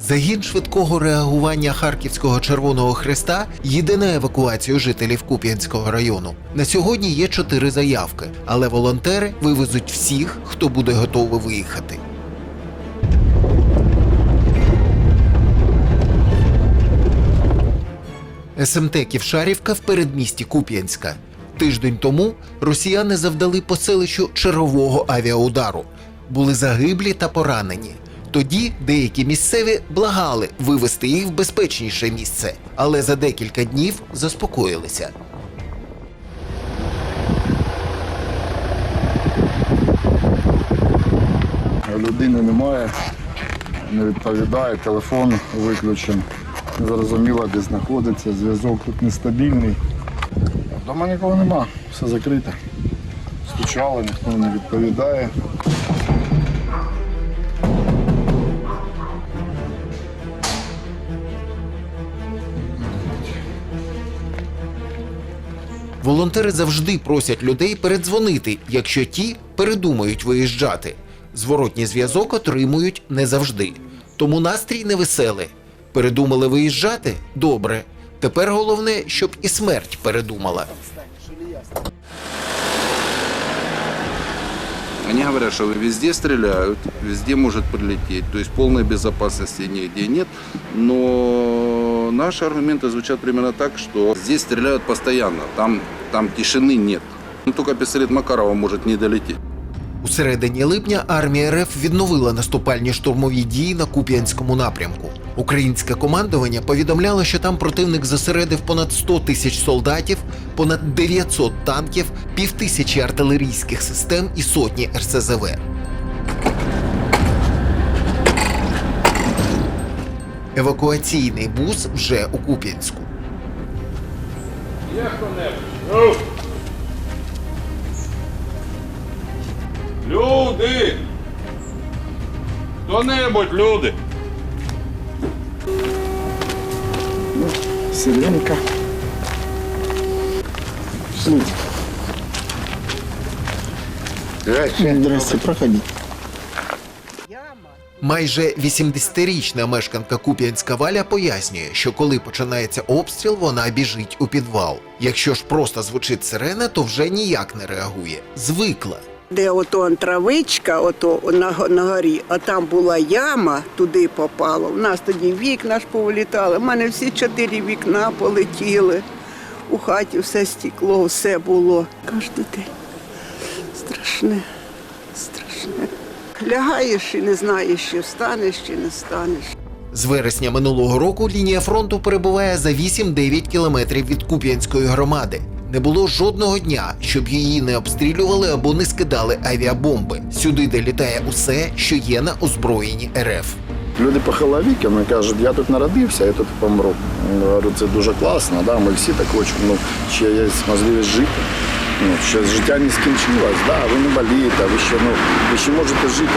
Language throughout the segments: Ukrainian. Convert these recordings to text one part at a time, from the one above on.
Загін швидкого реагування Харківського Червоного Хреста їде на евакуацію жителів Куп'янського району. На сьогодні є чотири заявки, але волонтери вивезуть всіх, хто буде готовий виїхати. СМТ Ківшарівка в передмісті Куп'янська. Тиждень тому росіяни завдали по селищу чергового авіаудару. Були загиблі та поранені. Тоді деякі місцеві благали вивезти їх в безпечніше місце, але за декілька днів заспокоїлися. Людини немає, не відповідає, телефон виключений. Незрозуміло, де знаходиться, зв'язок тут нестабільний. Вдома нікого нема, все закрите. Стучали, ніхто не відповідає. Волонтери завжди просять людей передзвонити, якщо ті передумають виїжджати. Зворотній зв'язок отримують не завжди. Тому настрій невеселий. Передумали виїжджати? Добре. Тепер головне, щоб і смерть передумала. Они говорят, что везде стреляют, везде может прилететь, то есть полной безопасности нигде нет. Но наши аргументы звучат примерно так, что здесь стреляют постоянно, там, там тишины нет. Ну, только пистолет Макарова может не долететь. У середині липня армія РФ відновила наступальні штурмові дії на Куп'янському напрямку. Українське командування повідомляло, що там противник зосередив понад 100 тисяч солдатів, понад 900 танків, півтисячі артилерійських систем і сотні РСЗВ. Евакуаційний бус вже у Куп'янську. Люди! Хто-небудь, люди! Сиренка. Здрасте, проходіть. Майже 80-річна мешканка Куп'янська Валя пояснює, що коли починається обстріл, вона біжить у підвал. Якщо ж просто звучить сирена, то вже ніяк не реагує. Звикла. Де ото травичка, ото на, на горі, а там була яма, туди попало. У нас тоді вікна ж повилітали. У мене всі чотири вікна полетіли. У хаті все стекло, все було. Кожен день. Страшне, страшне. Лягаєш і не знаєш, чи встанеш, чи не встанеш. З вересня минулого року лінія фронту перебуває за 8-9 кілометрів від Куп'янської громади. Не було жодного дня, щоб її не обстрілювали або не скидали авіабомби. Сюди де літає усе, що є на озброєнні РФ. Люди похиловіками кажуть, я тут народився, я тут помру. Я Говорю, це дуже класно, да? ми всі так хочемо, ну, ще є можливість жити. Ну, ще життя не скінчилось, да? ви не болієте, ви ще, ну, ви ще можете жити.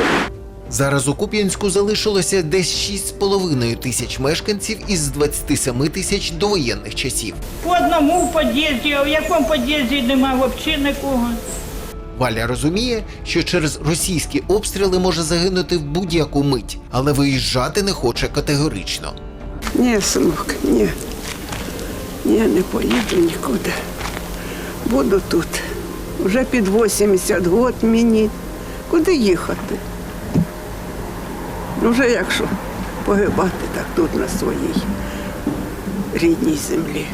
Зараз у Куп'янську залишилося десь 6,5 тисяч мешканців із 27 тисяч довоєнних часів. По одному в під'їзді, а в якому під'їзді нема взагалі нікого. Валя розуміє, що через російські обстріли може загинути в будь-яку мить, але виїжджати не хоче категорично. Ні, синок, ні. Ні, не поїду нікуди. Буду тут. Вже під 80 год мені. Куди їхати? Ну, Вже якщо погибати так тут на своїй рідній землі.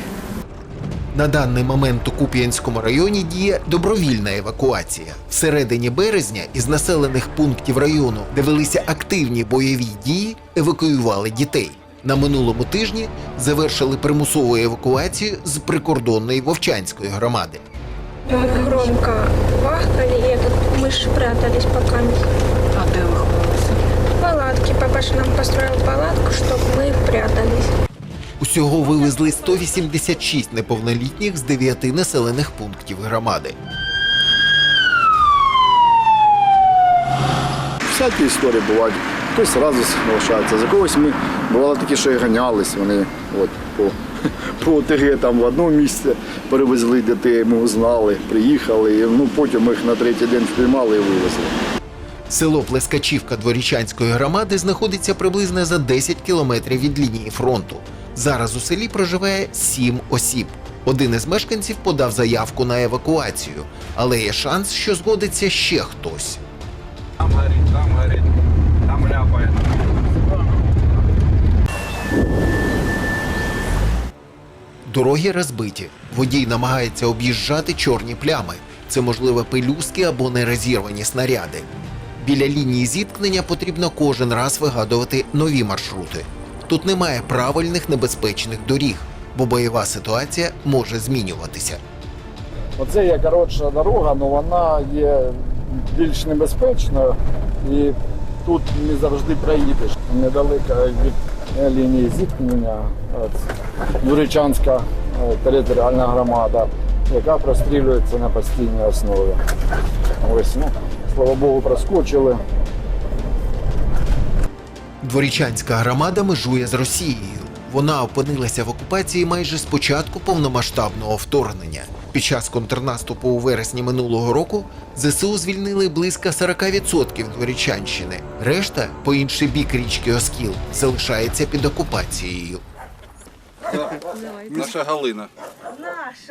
На даний момент у Куп'янському районі діє добровільна евакуація. В середині березня із населених пунктів району, де велися активні бойові дії, евакуювали дітей. На минулому тижні завершили примусову евакуацію з прикордонної Вовчанської громади. Мы громко вахкали, и этот, мы ж прятались пока. А где вы Палатки. Папаша нам построил палатку, чтобы мы прятались. Усього вивезли 186 неповнолітніх з 9 населених пунктів громади. Всякі історії бувають. Хтось одразу залишається. За когось ми бувало такі, що і ганялись. Вони от, по, по ОТГ там в одному місці перевезли дітей, ми узнали, приїхали. І, ну, потім їх на третій день впіймали і вивезли. Село Плескачівка Дворічанської громади знаходиться приблизно за 10 кілометрів від лінії фронту. Зараз у селі проживає 7 осіб. Один із мешканців подав заявку на евакуацію, але є шанс, що згодиться ще хтось. Там горит, там горит, там ляпает. Дороги розбиті. Водій намагається об'їжджати чорні плями. Це можливо пелюстки або нерозірвані снаряди. Біля лінії зіткнення потрібно кожен раз вигадувати нові маршрути. Тут немає правильних небезпечних доріг, бо бойова ситуація може змінюватися. Оце є коротша дорога, але вона є більш небезпечною і тут не завжди проїдеш. Недалеко від лінії зіткнення Юричанська е, територіальна громада, яка прострілюється на постійній основі. Ось, ну, слава Богу, проскочили. Дворічанська громада межує з Росією. Вона опинилася в окупації майже з початку повномасштабного вторгнення. Під час контрнаступу у вересні минулого року ЗСУ звільнили близько 40% Дворічанщини. Решта, по інший бік річки Оскіл, залишається під окупацією. Наша Галина.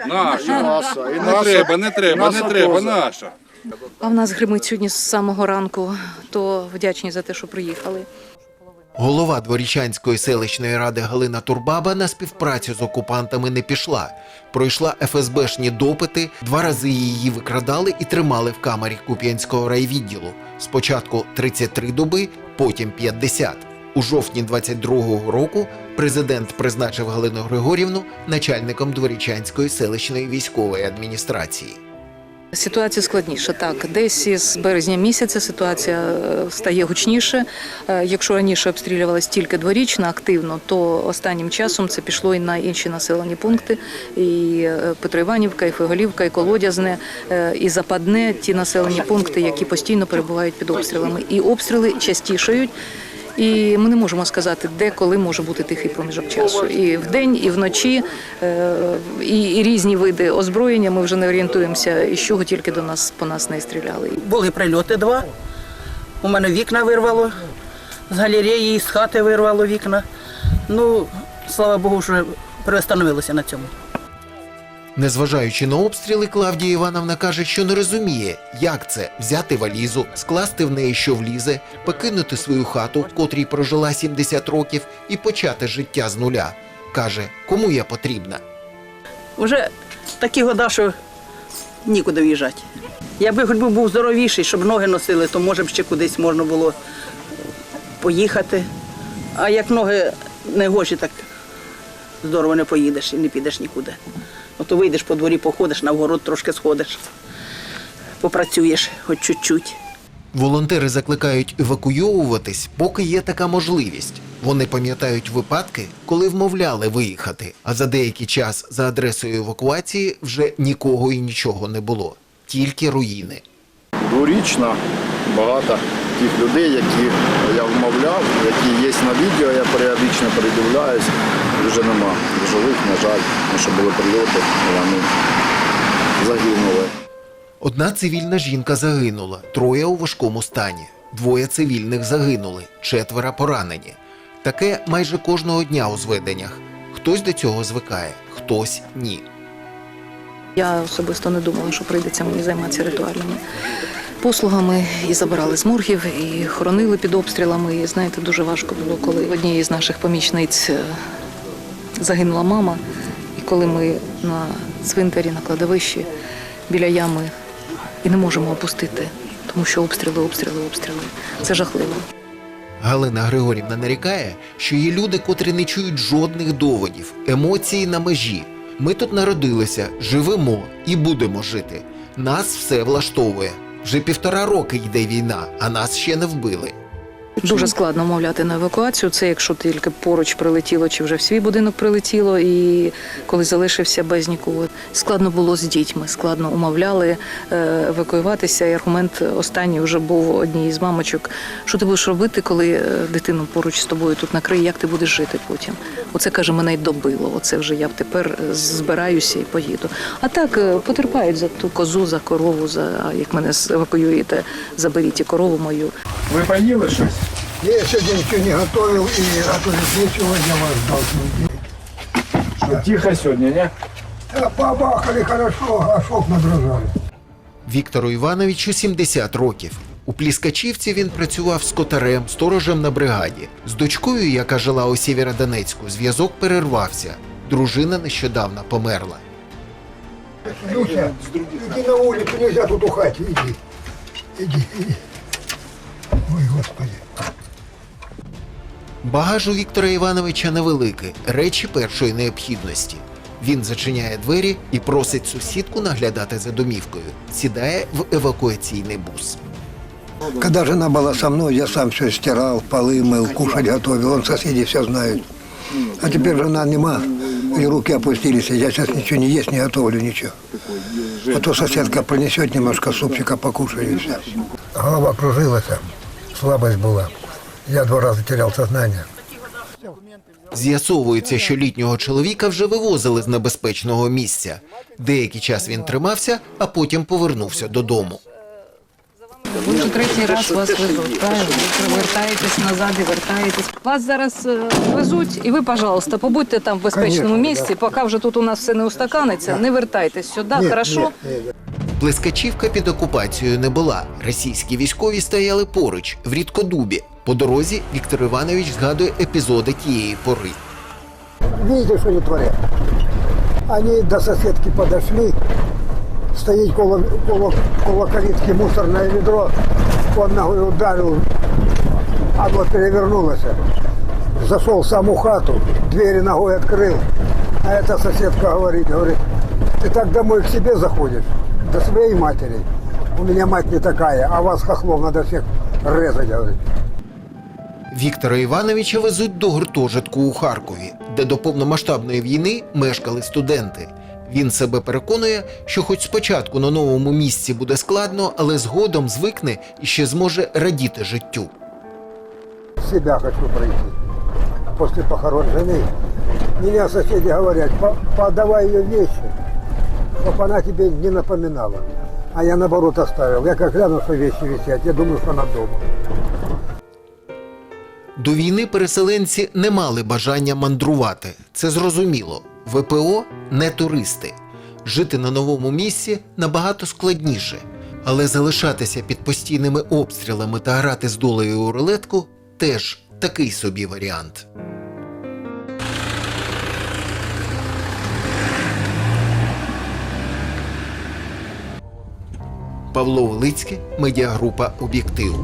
Наша. Наша, і Не треба, не треба, не треба, наша. А в нас гримить сьогодні з самого ранку, то вдячні за те, що приїхали. Голова Дворічанської селищної ради Галина Турбаба на співпрацю з окупантами не пішла. Пройшла ФСБшні допити, два рази її викрадали і тримали в камері Куп'янського райвідділу. Спочатку 33 доби, потім 50. У жовтні 22-го року президент призначив Галину Григорівну начальником Дворічанської селищної військової адміністрації. Ситуація складніша. Так, десь із березня місяця ситуація е, стає гучніше. Е, Якщо раніше обстрілювалась тільки дворічна активно, то останнім часом це пішло і на інші населені пункти. І е, Петроіванівка, і Фиголівка, і Колодязне, і Западне ті населені пункти, які постійно перебувають під обстрілами. І обстріли частішають. І ми не можемо сказати, де коли може бути тихий проміжок часу. І вдень, і вночі, е, і, різні види озброєння. Ми вже не орієнтуємося, і з чого тільки до нас по нас не стріляли. Були прильоти два. У мене вікна вирвало, з галереї, з хати вирвало вікна. Ну, слава Богу, що приостановилося на цьому. Незважаючи на обстріли, Клавдія Івановна каже, що не розуміє, як це взяти валізу, скласти в неї, що влізе, покинути свою хату, в котрій прожила 70 років, і почати життя з нуля. Каже, кому я потрібна. Вже такі года, що нікуди в'їжджати. Хоч би був здоровіший, щоб ноги носили, то може б ще кудись можна було поїхати. А як ноги не гоші, так здорово не поїдеш і не підеш нікуди. Ото вийдеш по дворі, походиш, на вгород трошки сходиш, попрацюєш хоч чуть-чуть. Волонтери закликають евакуйовуватись, поки є така можливість. Вони пам'ятають випадки, коли вмовляли виїхати, а за деякий час за адресою евакуації вже нікого і нічого не було, тільки руїни. Дворічна, багато тих людей, які я вмовляв, які є на відео, я періодично передивляюсь, вже нема живих, на жаль, тому що були прильоти, вони загинули. Одна цивільна жінка загинула, троє у важкому стані. Двоє цивільних загинули, четверо поранені. Таке майже кожного дня у зведеннях. Хтось до цього звикає, хтось ні. Я особисто не думала, що прийдеться мені займатися ритуальними послугами. І забирали з моргів, і хоронили під обстрілами. І знаєте, дуже важко було, коли в одній із наших помічниць е, загинула мама. І коли ми на цвинтарі, на кладовищі біля ями і не можемо опустити, тому що обстріли, обстріли, обстріли. Це жахливо. Галина Григорівна нарікає, що є люди, котрі не чують жодних доводів, емоції на межі. Ми тут народилися, живемо і будемо жити. Нас все влаштовує. Вже півтора роки йде війна, а нас ще не вбили. Дуже складно мовляти на евакуацію. Це якщо тільки поруч прилетіло, чи вже в свій будинок прилетіло, і коли залишився без нікого. Складно було з дітьми, складно умовляли е, евакуюватися. І аргумент останній вже був одній з мамочок. Що ти будеш робити, коли е, дитину поруч з тобою тут накриє, як ти будеш жити потім? Оце каже, мене й добило. Оце вже я тепер е, збираюся і поїду. А так е, потерпають за ту козу, за корову, за як мене евакуюєте, заберіть і корову мою. Ви поїли щось? Я сегодня ничего не готовил и готовить нечего, я вас ждал. Що тихо сьогодні, ні? Да, побахали хорошо, а шок надрожали. Віктору Івановичу 70 років. У Пліскачівці він працював скотарем, сторожем на бригаді. З дочкою, яка жила у Сєвєродонецьку, зв'язок перервався. Дружина нещодавно померла. Люся, иди на улицу, нельзя тут ухать, иди. Иди, иди. Ой, Господи. Багаж у Віктора Івановича невеликий, речі першої необхідності. Він зачиняє двері і просить сусідку наглядати за домівкою. Сідає в евакуаційний бус. Когда жена была со мной, я сам все стирал, полы мыл, кушать готовил. Он соседи все знают. А теперь жена нема, и руки опустились, и я сейчас ничего не есть, не готовлю ничего. А то соседка принесет немножко супчика, покушаю и все. Голова кружилась, слабость была. Я два раза терял сознание. З'ясовується, що літнього чоловіка вже вивозили з небезпечного місця. Деякий час він тримався, а потім повернувся додому. Ви вже третій раз вас везуть, правильно? Ви вертаєтесь назад і вертаєтесь. Вас зараз е, везуть, і ви, пожалуйста, побудьте там в безпечному Конечно, місці, поки вже тут у нас все не устаканиться. Не вертайтесь сюди, хорошо? нет. Плескачівка під окупацією не була. Російські військові стояли поруч, в рідкодубі. По дорозі Віктор Іванович згадує епізоди тієї пори. Видите, что они творят? Они до соседки подошли, стоит коло, коло, коло калитки мусорное ведро, он ногой ударил, оно перевернулось. Зашел в саму хату, двери ногой открыл, а эта соседка говорит, говорит, ты так домой к себе заходишь, до своей матери. У меня мать не такая, а вас, хохлов, надо всех резать, говорит. Віктора Івановича везуть до гуртожитку у Харкові, де до повномасштабної війни мешкали студенти. Він себе переконує, що хоч спочатку на новому місці буде складно, але згодом звикне і ще зможе радіти життю. себя хочу пройти. После похорон жены. Меня соседи говорят, подавай ее вещи, чтобы она тебе не напоминала. А я наоборот оставил. Я как гляну, что вещи висят, я думаю, что она дома. До війни переселенці не мали бажання мандрувати. Це зрозуміло. ВПО не туристи. Жити на новому місці набагато складніше. Але залишатися під постійними обстрілами та грати з долею у рулетку теж такий собі варіант. Павло Велицький, медіагрупа Об'єктив.